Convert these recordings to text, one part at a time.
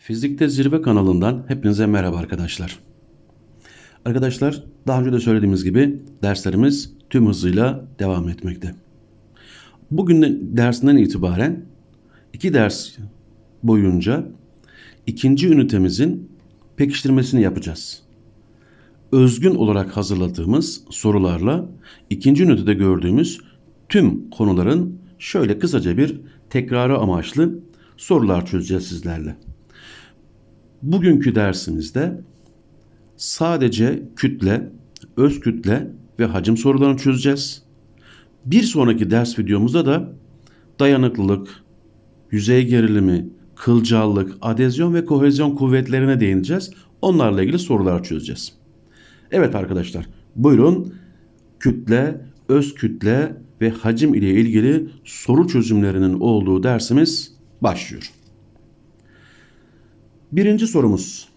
Fizikte Zirve kanalından hepinize merhaba arkadaşlar. Arkadaşlar daha önce de söylediğimiz gibi derslerimiz tüm hızıyla devam etmekte. Bugün de- dersinden itibaren iki ders boyunca ikinci ünitemizin pekiştirmesini yapacağız. Özgün olarak hazırladığımız sorularla ikinci ünitede gördüğümüz tüm konuların şöyle kısaca bir tekrarı amaçlı sorular çözeceğiz sizlerle. Bugünkü dersimizde sadece kütle, öz kütle ve hacim sorularını çözeceğiz. Bir sonraki ders videomuzda da dayanıklılık, yüzey gerilimi, kılcallık, adezyon ve kohezyon kuvvetlerine değineceğiz. Onlarla ilgili sorular çözeceğiz. Evet arkadaşlar, buyurun kütle, öz kütle ve hacim ile ilgili soru çözümlerinin olduğu dersimiz başlıyor. Birinci sorumuz.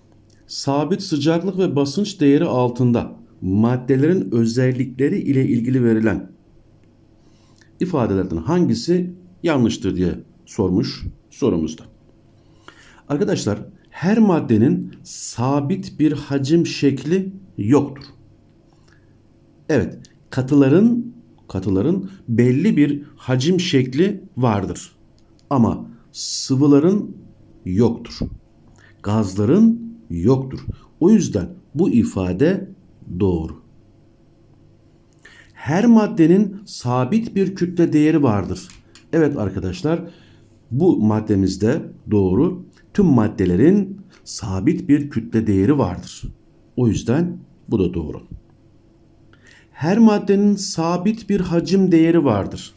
Sabit sıcaklık ve basınç değeri altında maddelerin özellikleri ile ilgili verilen ifadelerden hangisi yanlıştır diye sormuş sorumuzda. Arkadaşlar her maddenin sabit bir hacim şekli yoktur. Evet, katıların katıların belli bir hacim şekli vardır. Ama sıvıların yoktur. Gazların yoktur. O yüzden bu ifade doğru. Her maddenin sabit bir kütle değeri vardır. Evet arkadaşlar, bu maddemizde doğru. Tüm maddelerin sabit bir kütle değeri vardır. O yüzden bu da doğru. Her maddenin sabit bir hacim değeri vardır.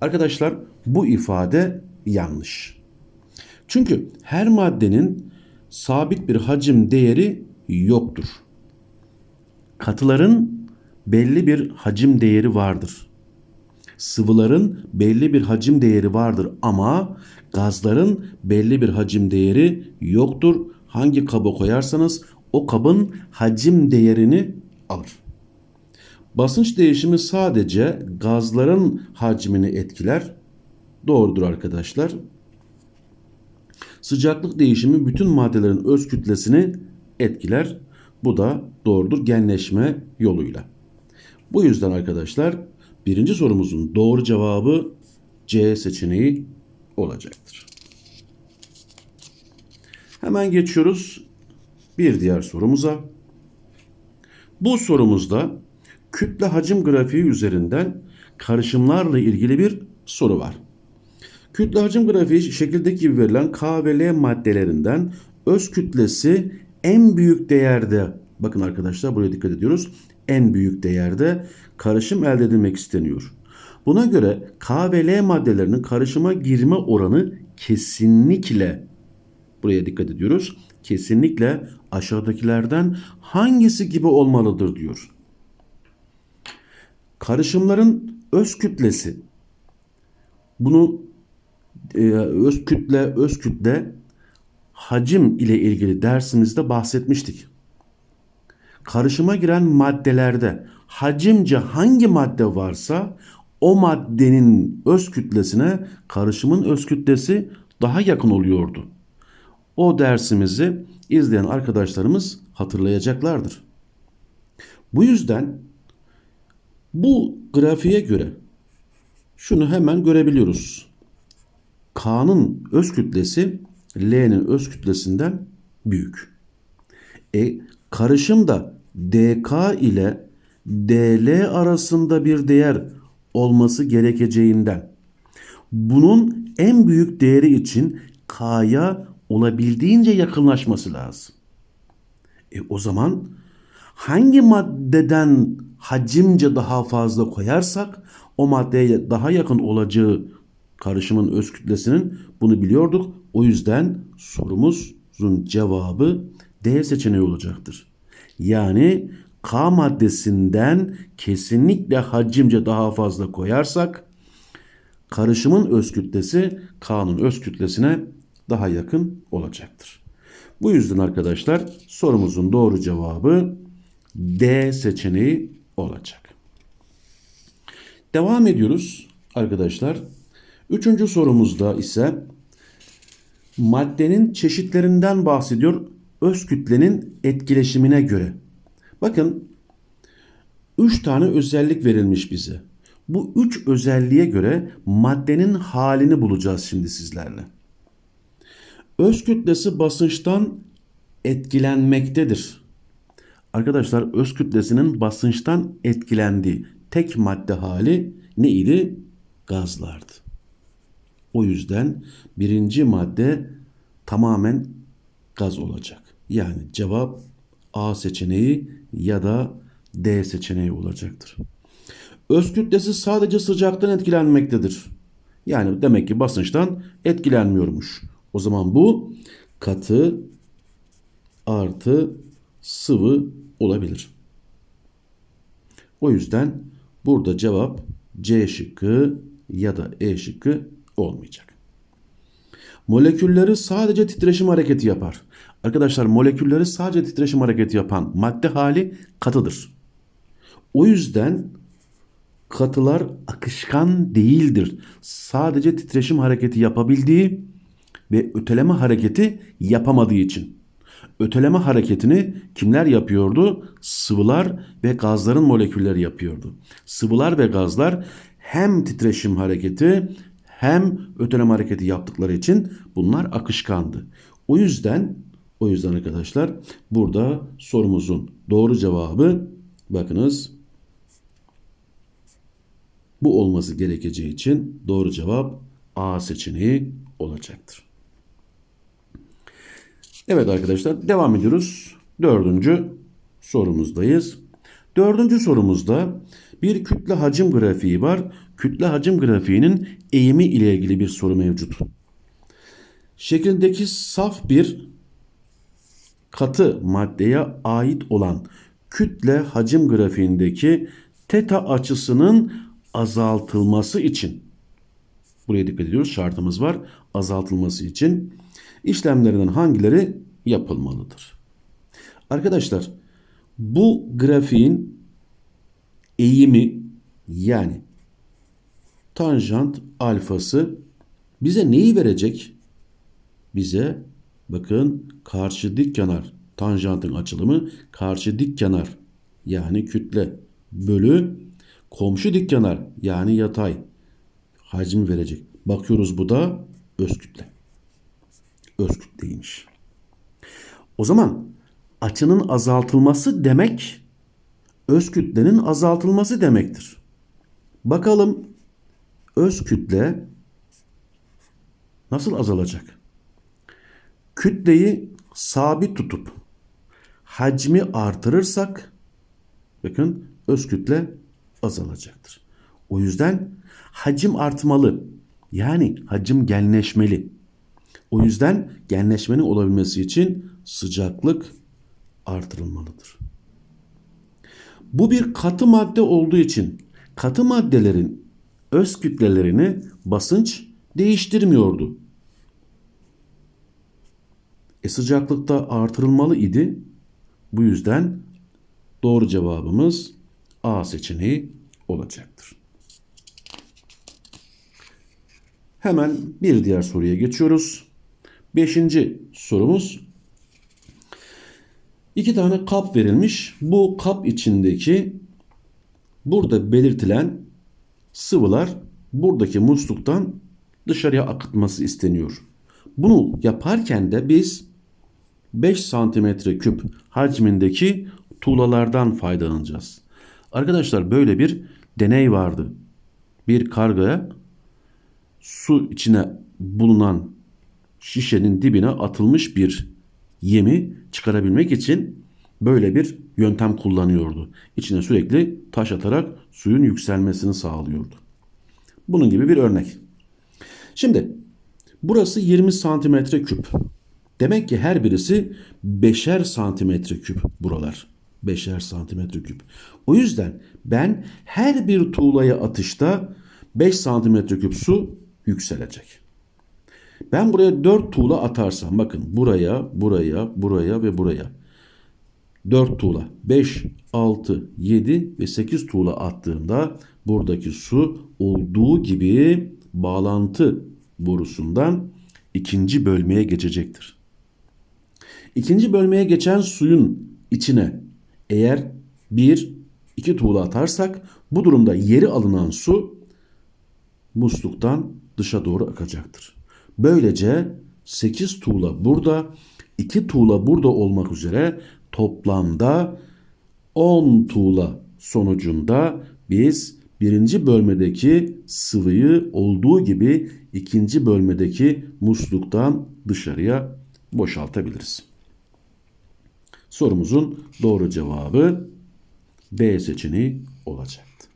Arkadaşlar bu ifade yanlış. Çünkü her maddenin sabit bir hacim değeri yoktur. Katıların belli bir hacim değeri vardır. Sıvıların belli bir hacim değeri vardır ama gazların belli bir hacim değeri yoktur. Hangi kaba koyarsanız o kabın hacim değerini alır. Basınç değişimi sadece gazların hacmini etkiler. Doğrudur arkadaşlar. Sıcaklık değişimi bütün maddelerin öz kütlesini etkiler. Bu da doğrudur genleşme yoluyla. Bu yüzden arkadaşlar birinci sorumuzun doğru cevabı C seçeneği olacaktır. Hemen geçiyoruz bir diğer sorumuza. Bu sorumuzda kütle hacim grafiği üzerinden karışımlarla ilgili bir soru var. Kütle hacim grafiği şekildeki gibi verilen K ve L maddelerinden öz kütlesi en büyük değerde bakın arkadaşlar buraya dikkat ediyoruz. En büyük değerde karışım elde edilmek isteniyor. Buna göre K ve L maddelerinin karışıma girme oranı kesinlikle buraya dikkat ediyoruz. Kesinlikle aşağıdakilerden hangisi gibi olmalıdır diyor. Karışımların öz kütlesi bunu öz kütle öz kütle hacim ile ilgili dersimizde bahsetmiştik. Karışıma giren maddelerde hacimce hangi madde varsa o maddenin öz kütlesine karışımın öz kütlesi daha yakın oluyordu. O dersimizi izleyen arkadaşlarımız hatırlayacaklardır. Bu yüzden bu grafiğe göre şunu hemen görebiliyoruz. K'nın öz kütlesi L'nin öz kütlesinden büyük. E karışım da DK ile DL arasında bir değer olması gerekeceğinden bunun en büyük değeri için K'ya olabildiğince yakınlaşması lazım. E o zaman hangi maddeden hacimce daha fazla koyarsak o maddeye daha yakın olacağı karışımın öz kütlesinin bunu biliyorduk. O yüzden sorumuzun cevabı D seçeneği olacaktır. Yani K maddesinden kesinlikle hacimce daha fazla koyarsak karışımın öz kütlesi K'nın öz kütlesine daha yakın olacaktır. Bu yüzden arkadaşlar sorumuzun doğru cevabı D seçeneği olacak. Devam ediyoruz arkadaşlar. Üçüncü sorumuzda ise maddenin çeşitlerinden bahsediyor öz kütlenin etkileşimine göre. Bakın 3 tane özellik verilmiş bize. Bu üç özelliğe göre maddenin halini bulacağız şimdi sizlerle. Öz kütlesi basınçtan etkilenmektedir. Arkadaşlar öz kütlesinin basınçtan etkilendiği tek madde hali neydi? Gazlardı. O yüzden birinci madde tamamen gaz olacak. Yani cevap A seçeneği ya da D seçeneği olacaktır. Öz kütlesi sadece sıcaktan etkilenmektedir. Yani demek ki basınçtan etkilenmiyormuş. O zaman bu katı artı sıvı olabilir. O yüzden burada cevap C şıkkı ya da E şıkkı olmayacak. Molekülleri sadece titreşim hareketi yapar. Arkadaşlar molekülleri sadece titreşim hareketi yapan madde hali katıdır. O yüzden katılar akışkan değildir. Sadece titreşim hareketi yapabildiği ve öteleme hareketi yapamadığı için. Öteleme hareketini kimler yapıyordu? Sıvılar ve gazların molekülleri yapıyordu. Sıvılar ve gazlar hem titreşim hareketi hem öteleme hareketi yaptıkları için bunlar akışkandı. O yüzden o yüzden arkadaşlar burada sorumuzun doğru cevabı bakınız bu olması gerekeceği için doğru cevap A seçeneği olacaktır. Evet arkadaşlar devam ediyoruz. Dördüncü sorumuzdayız. Dördüncü sorumuzda bir kütle hacim grafiği var. Kütle hacim grafiğinin eğimi ile ilgili bir soru mevcut. Şeklindeki saf bir katı maddeye ait olan kütle hacim grafiğindeki teta açısının azaltılması için buraya dikkat ediyoruz şartımız var azaltılması için işlemlerinden hangileri yapılmalıdır? Arkadaşlar bu grafiğin eğimi yani tanjant alfası bize neyi verecek? Bize bakın karşı dik kenar tanjantın açılımı karşı dik kenar yani kütle bölü komşu dik kenar yani yatay hacim verecek. Bakıyoruz bu da öz kütle. Öz kütleymiş. O zaman açının azaltılması demek öz kütlenin azaltılması demektir. Bakalım öz kütle nasıl azalacak? Kütleyi sabit tutup hacmi artırırsak bakın öz kütle azalacaktır. O yüzden hacim artmalı. Yani hacim genleşmeli. O yüzden genleşmenin olabilmesi için sıcaklık artırılmalıdır. Bu bir katı madde olduğu için katı maddelerin öz kütlelerini basınç değiştirmiyordu. E sıcaklıkta artırılmalı idi. Bu yüzden doğru cevabımız A seçeneği olacaktır. Hemen bir diğer soruya geçiyoruz. Beşinci sorumuz. İki tane kap verilmiş. Bu kap içindeki burada belirtilen sıvılar buradaki musluktan dışarıya akıtması isteniyor. Bunu yaparken de biz 5 santimetre küp hacmindeki tuğlalardan faydalanacağız. Arkadaşlar böyle bir deney vardı. Bir kargaya su içine bulunan şişenin dibine atılmış bir yemi çıkarabilmek için böyle bir yöntem kullanıyordu. İçine sürekli taş atarak suyun yükselmesini sağlıyordu. Bunun gibi bir örnek. Şimdi burası 20 santimetre küp. Demek ki her birisi 5'er santimetre küp buralar. 5'er santimetre küp. O yüzden ben her bir tuğlaya atışta 5 santimetre küp su yükselecek. Ben buraya 4 tuğla atarsam bakın buraya, buraya, buraya ve buraya. 4 tuğla 5, 6, 7 ve 8 tuğla attığımda buradaki su olduğu gibi bağlantı borusundan ikinci bölmeye geçecektir. İkinci bölmeye geçen suyun içine eğer bir iki tuğla atarsak bu durumda yeri alınan su musluktan dışa doğru akacaktır. Böylece 8 tuğla burada, 2 tuğla burada olmak üzere toplamda 10 tuğla sonucunda biz birinci bölmedeki sıvıyı olduğu gibi ikinci bölmedeki musluktan dışarıya boşaltabiliriz. Sorumuzun doğru cevabı B seçeneği olacaktı.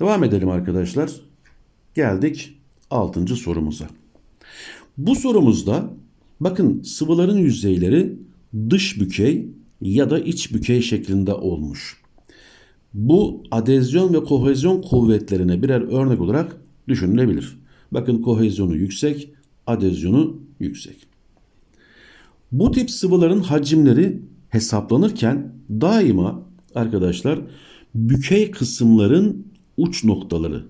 Devam edelim arkadaşlar. Geldik 6. sorumuza. Bu sorumuzda bakın sıvıların yüzeyleri dış bükey ya da iç bükey şeklinde olmuş. Bu adezyon ve kohezyon kuvvetlerine birer örnek olarak düşünülebilir. Bakın kohezyonu yüksek, adezyonu yüksek. Bu tip sıvıların hacimleri hesaplanırken daima arkadaşlar bükey kısımların uç noktaları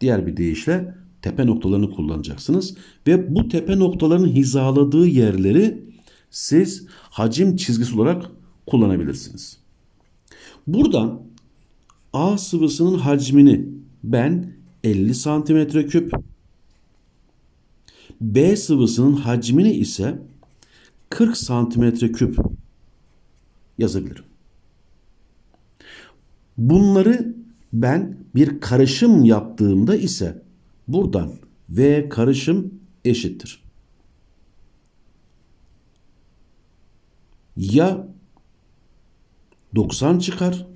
diğer bir deyişle tepe noktalarını kullanacaksınız ve bu tepe noktaların hizaladığı yerleri siz hacim çizgisi olarak kullanabilirsiniz. Buradan A sıvısının hacmini ben 50 santimetre küp, B sıvısının hacmini ise 40 santimetre küp yazabilirim. Bunları ben bir karışım yaptığımda ise buradan V karışım eşittir. Ya 90 çıkar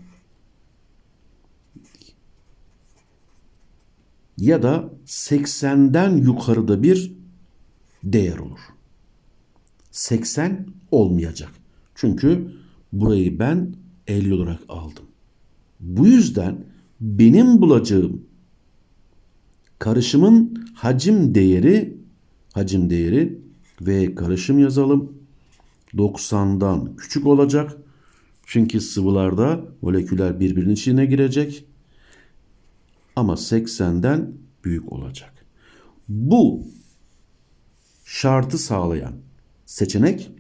ya da 80'den yukarıda bir değer olur. 80 olmayacak. Çünkü burayı ben 50 olarak aldım. Bu yüzden benim bulacağım karışımın hacim değeri hacim değeri ve karışım yazalım. 90'dan küçük olacak. Çünkü sıvılarda moleküler birbirinin içine girecek. Ama 80'den büyük olacak. Bu şartı sağlayan seçenek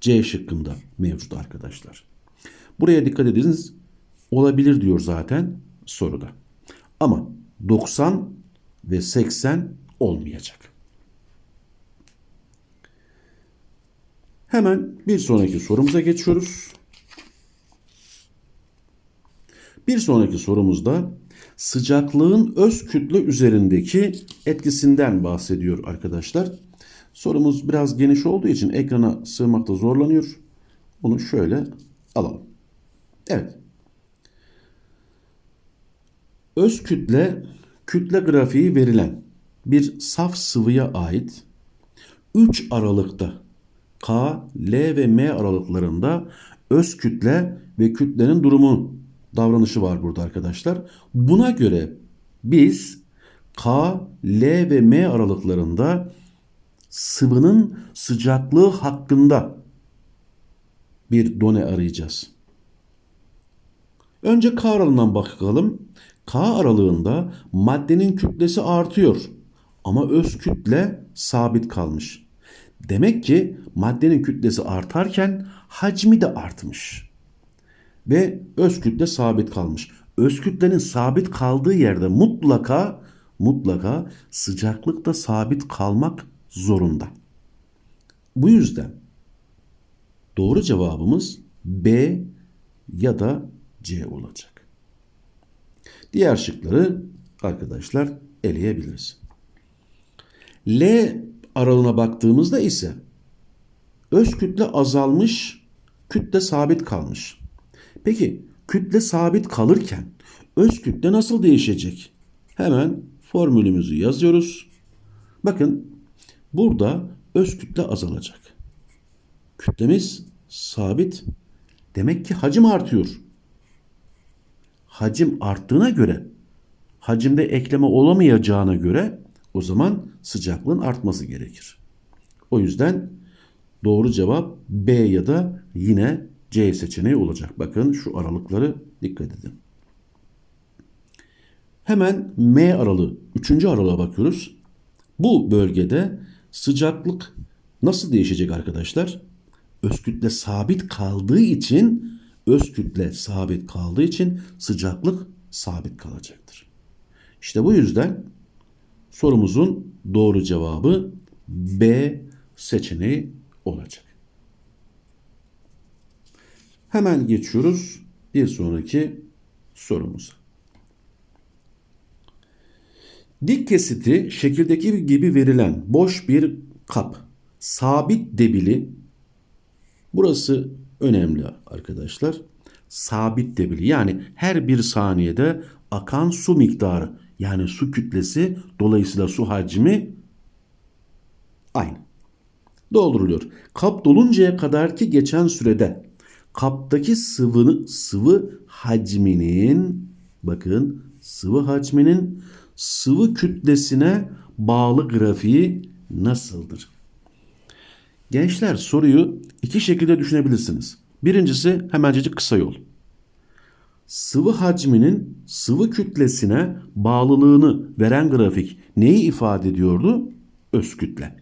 C şıkkında mevcut arkadaşlar. Buraya dikkat ediniz. Olabilir diyor zaten soruda. Ama 90 ve 80 olmayacak. Hemen bir sonraki sorumuza geçiyoruz. Bir sonraki sorumuzda sıcaklığın öz kütle üzerindeki etkisinden bahsediyor arkadaşlar. Sorumuz biraz geniş olduğu için ekrana sığmakta zorlanıyor. Onu şöyle alalım. Evet. Öz kütle, kütle grafiği verilen bir saf sıvıya ait 3 aralıkta K, L ve M aralıklarında öz kütle ve kütlenin durumu davranışı var burada arkadaşlar. Buna göre biz K, L ve M aralıklarında sıvının sıcaklığı hakkında bir done arayacağız. Önce K aralığından bakalım. K aralığında maddenin kütlesi artıyor ama öz kütle sabit kalmış. Demek ki maddenin kütlesi artarken hacmi de artmış. Ve öz kütle sabit kalmış. Öz kütlenin sabit kaldığı yerde mutlaka mutlaka sıcaklık da sabit kalmak zorunda. Bu yüzden doğru cevabımız B ya da C olacak. Diğer şıkları arkadaşlar eleyebiliriz. L aralığına baktığımızda ise öz kütle azalmış, kütle sabit kalmış. Peki kütle sabit kalırken öz kütle nasıl değişecek? Hemen formülümüzü yazıyoruz. Bakın burada öz kütle azalacak. Kütlemiz sabit. Demek ki hacim artıyor hacim arttığına göre hacimde ekleme olamayacağına göre o zaman sıcaklığın artması gerekir. O yüzden doğru cevap B ya da yine C seçeneği olacak. Bakın şu aralıkları dikkat edin. Hemen M aralığı, üçüncü aralığa bakıyoruz. Bu bölgede sıcaklık nasıl değişecek arkadaşlar? Öz kütle sabit kaldığı için öz kütle sabit kaldığı için sıcaklık sabit kalacaktır. İşte bu yüzden sorumuzun doğru cevabı B seçeneği olacak. Hemen geçiyoruz bir sonraki sorumuza. Dik kesiti şekildeki gibi verilen boş bir kap. Sabit debili. Burası önemli arkadaşlar. Sabit debili yani her bir saniyede akan su miktarı yani su kütlesi dolayısıyla su hacmi aynı. Dolduruluyor. Kap doluncaya kadarki geçen sürede kaptaki sıvı, sıvı hacminin bakın sıvı hacminin sıvı kütlesine bağlı grafiği nasıldır? Gençler soruyu iki şekilde düşünebilirsiniz. Birincisi hemencecik kısa yol. Sıvı hacminin sıvı kütlesine bağlılığını veren grafik neyi ifade ediyordu? Öz kütle.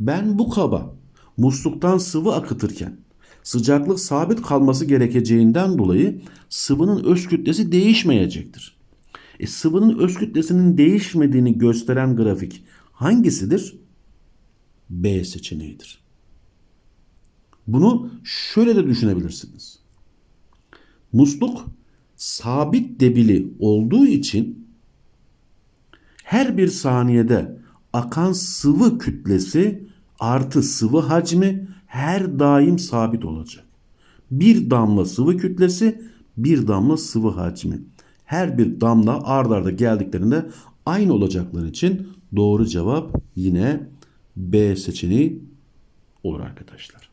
Ben bu kaba musluktan sıvı akıtırken sıcaklık sabit kalması gerekeceğinden dolayı sıvının öz kütlesi değişmeyecektir. E, sıvının öz kütlesinin değişmediğini gösteren grafik hangisidir? B seçeneğidir. Bunu şöyle de düşünebilirsiniz. Musluk sabit debili olduğu için her bir saniyede akan sıvı kütlesi artı sıvı hacmi her daim sabit olacak. Bir damla sıvı kütlesi, bir damla sıvı hacmi. Her bir damla ard arda geldiklerinde aynı olacakları için doğru cevap yine B seçeneği olur arkadaşlar.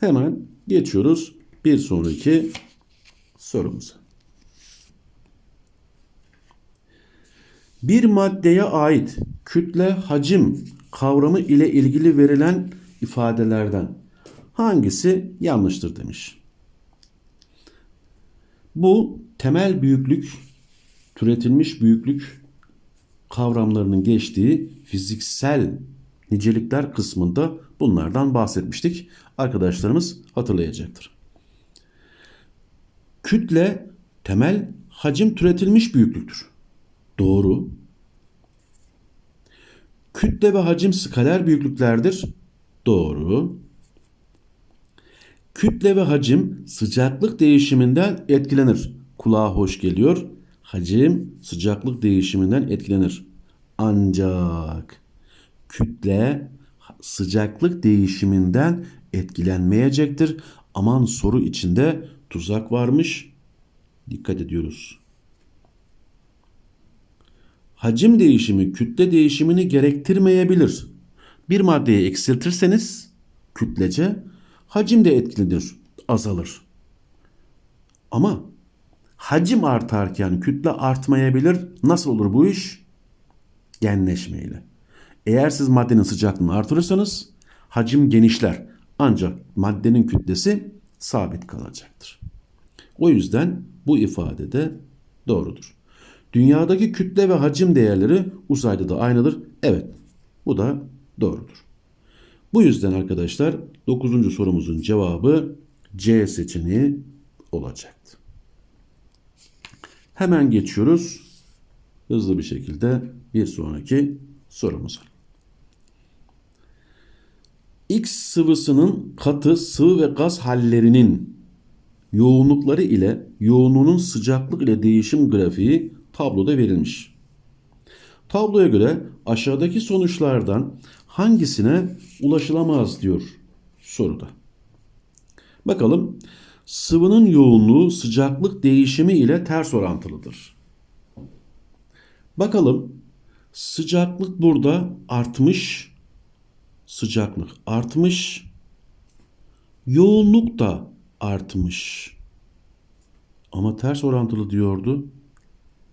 Hemen geçiyoruz bir sonraki sorumuza. Bir maddeye ait kütle hacim kavramı ile ilgili verilen ifadelerden hangisi yanlıştır demiş. Bu temel büyüklük, türetilmiş büyüklük kavramlarının geçtiği fiziksel nicelikler kısmında bunlardan bahsetmiştik. Arkadaşlarımız hatırlayacaktır. Kütle temel hacim türetilmiş büyüklüktür. Doğru. Kütle ve hacim skaler büyüklüklerdir. Doğru. Kütle ve hacim sıcaklık değişiminden etkilenir. Kulağa hoş geliyor. Hacim sıcaklık değişiminden etkilenir. Ancak kütle sıcaklık değişiminden etkilenmeyecektir. Aman soru içinde tuzak varmış. Dikkat ediyoruz. Hacim değişimi kütle değişimini gerektirmeyebilir. Bir maddeyi eksiltirseniz kütlece hacim de etkilenir, azalır. Ama hacim artarken kütle artmayabilir. Nasıl olur bu iş? Genleşmeyle. Eğer siz maddenin sıcaklığını artırırsanız hacim genişler. Ancak maddenin kütlesi sabit kalacaktır. O yüzden bu ifade de doğrudur. Dünyadaki kütle ve hacim değerleri uzayda da aynıdır. Evet bu da doğrudur. Bu yüzden arkadaşlar 9. sorumuzun cevabı C seçeneği olacaktı. Hemen geçiyoruz hızlı bir şekilde bir sonraki sorumuza. X sıvısının katı, sıvı ve gaz hallerinin yoğunlukları ile yoğunluğunun sıcaklık ile değişim grafiği tabloda verilmiş. Tabloya göre aşağıdaki sonuçlardan hangisine ulaşılamaz diyor soruda. Bakalım sıvının yoğunluğu sıcaklık değişimi ile ters orantılıdır. Bakalım sıcaklık burada artmış. Sıcaklık artmış. Yoğunluk da artmış. Ama ters orantılı diyordu.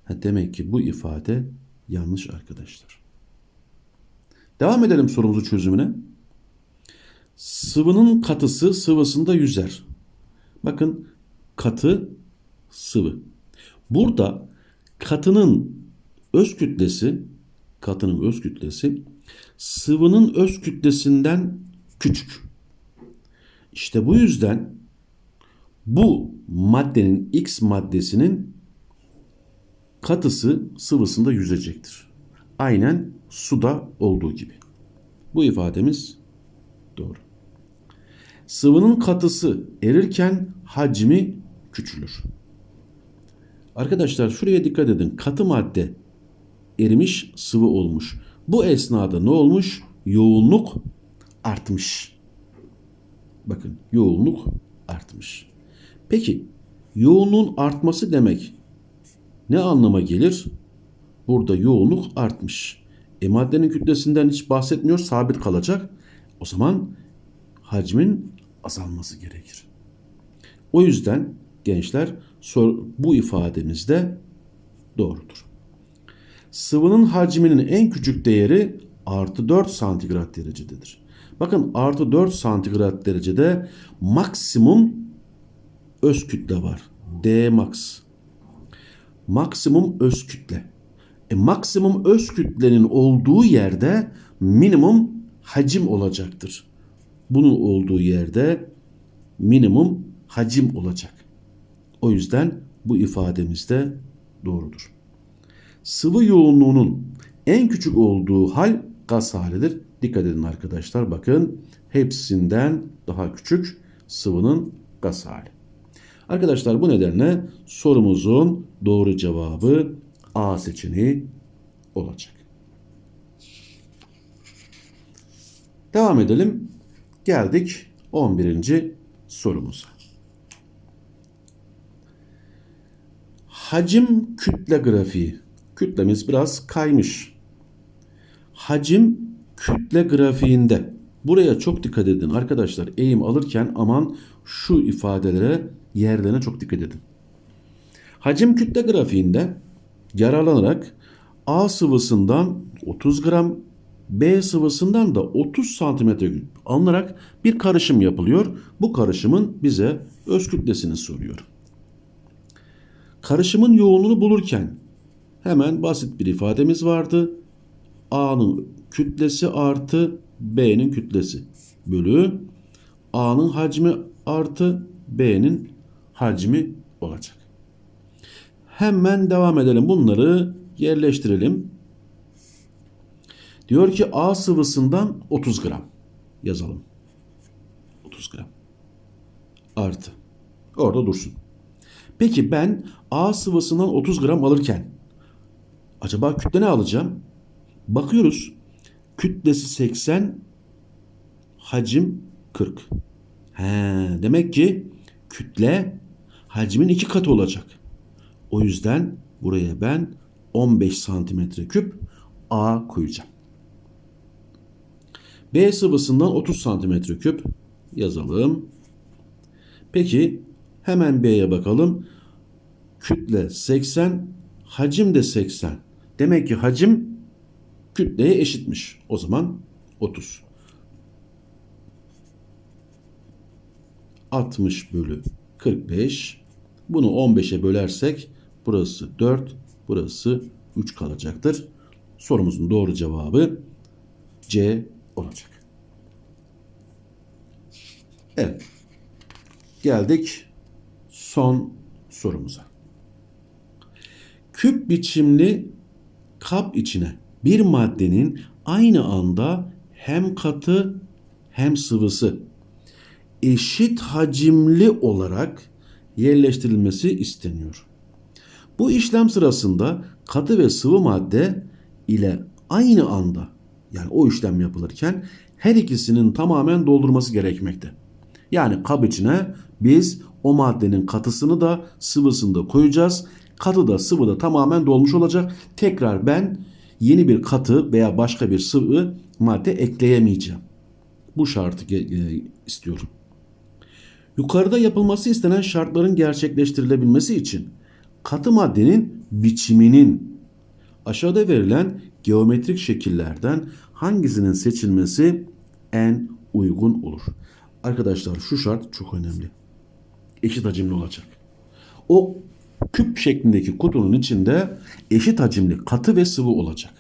Ha, demek ki bu ifade yanlış arkadaşlar. Devam edelim sorumuzu çözümüne. Sıvının katısı sıvısında yüzer. Bakın katı sıvı. Burada katının öz kütlesi katının öz kütlesi sıvının öz kütlesinden küçük. İşte bu yüzden bu maddenin X maddesinin katısı sıvısında yüzecektir. Aynen suda olduğu gibi. Bu ifademiz doğru. Sıvının katısı erirken hacmi küçülür. Arkadaşlar şuraya dikkat edin. Katı madde erimiş, sıvı olmuş. Bu esnada ne olmuş? Yoğunluk artmış. Bakın yoğunluk artmış. Peki yoğunluğun artması demek ne anlama gelir? Burada yoğunluk artmış. E maddenin kütlesinden hiç bahsetmiyor, sabit kalacak. O zaman hacmin azalması gerekir. O yüzden gençler bu ifademiz de doğrudur. Sıvının hacminin en küçük değeri artı 4 santigrat derecededir. Bakın artı 4 santigrat derecede maksimum öz kütle var. D max. Maksimum öz kütle. E, maksimum öz kütlenin olduğu yerde minimum hacim olacaktır. Bunun olduğu yerde minimum hacim olacak. O yüzden bu ifademiz de doğrudur. Sıvı yoğunluğunun en küçük olduğu hal gaz halidir. Dikkat edin arkadaşlar bakın hepsinden daha küçük sıvının gaz hali. Arkadaşlar bu nedenle sorumuzun doğru cevabı A seçeneği olacak. Devam edelim. Geldik 11. sorumuza. Hacim kütle grafiği. Kütlemiz biraz kaymış. Hacim kütle grafiğinde. Buraya çok dikkat edin arkadaşlar. Eğim alırken aman şu ifadelere yerlerine çok dikkat edin. Hacim kütle grafiğinde yararlanarak A sıvısından 30 gram, B sıvısından da 30 santimetre alınarak bir karışım yapılıyor. Bu karışımın bize öz kütlesini soruyor. Karışımın yoğunluğunu bulurken hemen basit bir ifademiz vardı. A'nın kütlesi artı B'nin kütlesi bölü A'nın hacmi artı B'nin hacmi olacak. Hemen devam edelim. Bunları yerleştirelim. Diyor ki A sıvısından 30 gram yazalım. 30 gram. Artı. Orada dursun. Peki ben A sıvısından 30 gram alırken acaba kütle ne alacağım? Bakıyoruz. Kütlesi 80, hacim 40. He, demek ki kütle hacmin iki katı olacak. O yüzden buraya ben 15 santimetre küp A koyacağım. B sıvısından 30 santimetre küp yazalım. Peki hemen B'ye bakalım. Kütle 80, hacim de 80. Demek ki hacim kütleye eşitmiş. O zaman 30. 60 bölü 45. Bunu 15'e bölersek burası 4, burası 3 kalacaktır. Sorumuzun doğru cevabı C olacak. Evet. Geldik son sorumuza. Küp biçimli kap içine bir maddenin aynı anda hem katı hem sıvısı eşit hacimli olarak yerleştirilmesi isteniyor. Bu işlem sırasında katı ve sıvı madde ile aynı anda yani o işlem yapılırken her ikisinin tamamen doldurması gerekmekte. Yani kap içine biz o maddenin katısını da sıvısını da koyacağız. Katı da sıvı da tamamen dolmuş olacak. Tekrar ben yeni bir katı veya başka bir sıvı madde ekleyemeyeceğim. Bu şartı istiyorum. Yukarıda yapılması istenen şartların gerçekleştirilebilmesi için katı maddenin biçiminin aşağıda verilen geometrik şekillerden hangisinin seçilmesi en uygun olur? Arkadaşlar şu şart çok önemli. Eşit hacimli olacak. O küp şeklindeki kutunun içinde eşit hacimli katı ve sıvı olacak.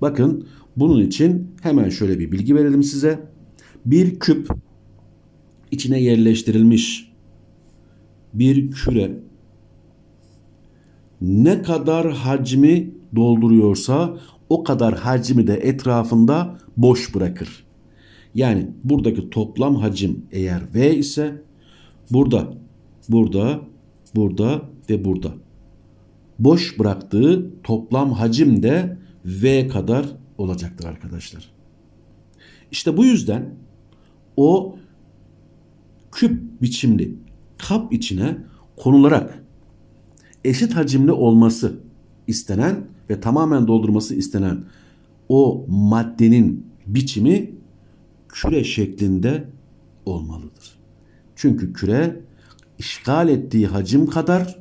Bakın bunun için hemen şöyle bir bilgi verelim size. Bir küp içine yerleştirilmiş bir küre ne kadar hacmi dolduruyorsa o kadar hacmi de etrafında boş bırakır. Yani buradaki toplam hacim eğer V ise burada, burada, burada ve burada. Boş bıraktığı toplam hacim de V kadar olacaktır arkadaşlar. İşte bu yüzden o küp biçimli kap içine konularak eşit hacimli olması istenen ve tamamen doldurması istenen o maddenin biçimi küre şeklinde olmalıdır. Çünkü küre işgal ettiği hacim kadar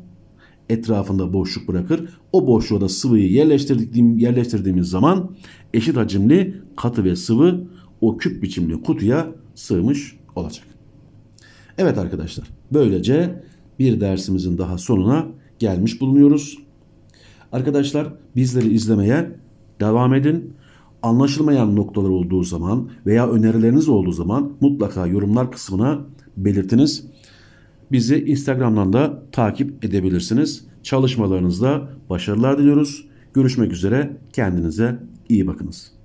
etrafında boşluk bırakır. O boşluğa da sıvıyı yerleştirdiğim, yerleştirdiğimiz zaman eşit hacimli katı ve sıvı o küp biçimli kutuya sığmış olacak. Evet arkadaşlar böylece bir dersimizin daha sonuna gelmiş bulunuyoruz. Arkadaşlar bizleri izlemeye devam edin. Anlaşılmayan noktalar olduğu zaman veya önerileriniz olduğu zaman mutlaka yorumlar kısmına belirtiniz. Bizi Instagram'dan da takip edebilirsiniz. Çalışmalarınızda başarılar diliyoruz. Görüşmek üzere. Kendinize iyi bakınız.